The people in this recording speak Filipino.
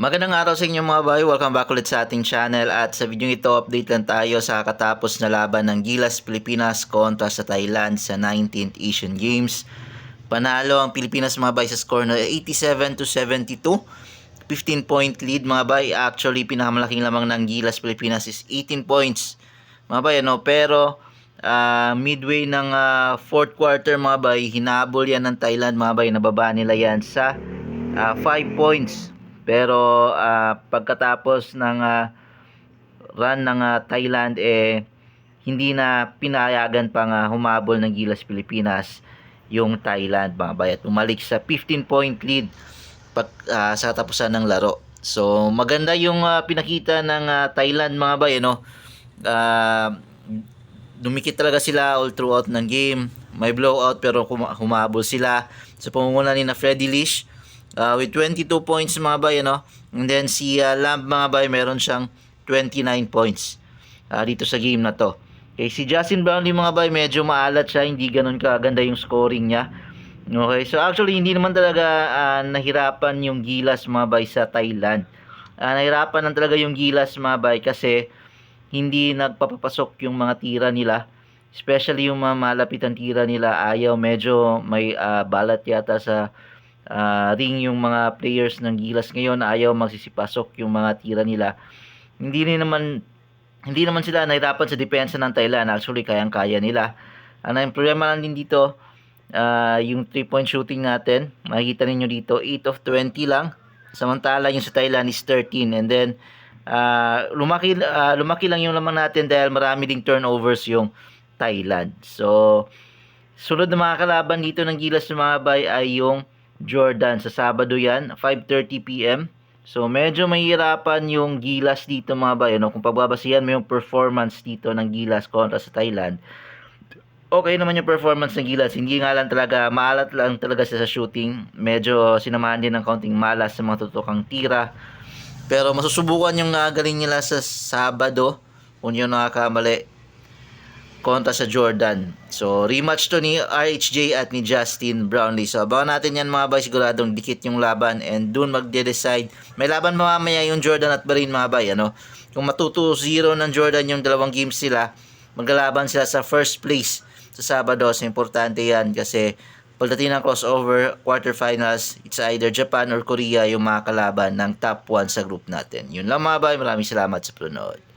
Magandang araw sa inyo mga bay, welcome back ulit sa ating channel at sa video ito update lang tayo sa katapos na laban ng Gilas Pilipinas kontra sa Thailand sa 19th Asian Games. Panalo ang Pilipinas mga bay sa score na 87 to 72. 15 point lead mga bay. Actually pinakamalaking lamang ng Gilas Pilipinas is 18 points. Mga bay ano, pero ah, midway ng ah, fourth quarter mga bay, hinabol yan ng Thailand mga bay. Nababa nila yan sa 5 points. Pero ah, pagkatapos ng ah, run ng ah, Thailand eh hindi na pinayagan pang ah, humabol ng Gilas Pilipinas yung Thailand mga bay at umalik sa 15 point lead pag, ah, sa katapusan ng laro. So maganda yung ah, pinakita ng ah, Thailand mga bay no. Ah, dumikit talaga sila all throughout ng game. May blowout pero kuma- humabol sila sa pamumuno ni na Freddy Lish uh, with 22 points mga bay ano. And then si uh, Lamb mga bay meron siyang 29 points uh, dito sa game na to. Okay, si Justin Brownlee mga bay medyo maalat siya, hindi ganun kaganda yung scoring niya. Okay, so actually hindi naman talaga ah, nahirapan yung Gilas mga bay sa Thailand. Ah, nahirapan lang talaga yung Gilas mga bay kasi hindi nagpapapasok yung mga tira nila. Especially yung mga malapitan tira nila, ayaw medyo may ah, balat yata sa ah, ring yung mga players ng Gilas ngayon, ayaw magsisipasok yung mga tira nila. Hindi rin naman hindi naman sila nahirapan sa depensa ng Thailand. Actually, kayang-kaya nila. Ang ang problema lang din dito, ah, yung 3-point shooting natin, makikita ninyo dito, 8 of 20 lang. Samantala, yung sa Thailand is 13. And then, ah, lumaki, ah, lumaki lang yung lamang natin dahil marami ding turnovers yung Thailand. So, sunod na mga kalaban dito ng Gilas ng mga bay ay yung Jordan. Sa Sabado yan, 5.30pm. So, medyo mahirapan yung Gilas dito mga bay. Ano? Kung pagbabasihan mo yung performance dito ng Gilas kontra sa Thailand, okay naman yung performance ng Gilas. Hindi nga lang talaga, maalat lang talaga siya sa shooting. Medyo sinamahan din ng kaunting malas sa mga tutokang tira. Pero masusubukan yung nagaling nila sa Sabado kung yun nakakamali kontra sa Jordan. So, rematch to ni RHJ at ni Justin Brownlee. So, abangan natin yan mga bay. Siguradong dikit yung laban and dun magde-decide. May laban mamaya yung Jordan at Bahrain mga bay. Ano? Kung matuto 0 ng Jordan yung dalawang games sila, maglalaban sila sa first place sa Sabado. So, importante yan kasi pagdating ng crossover quarterfinals, it's either Japan or Korea yung mga kalaban ng top 1 sa group natin. Yun lang mga bay. Maraming salamat sa panonood.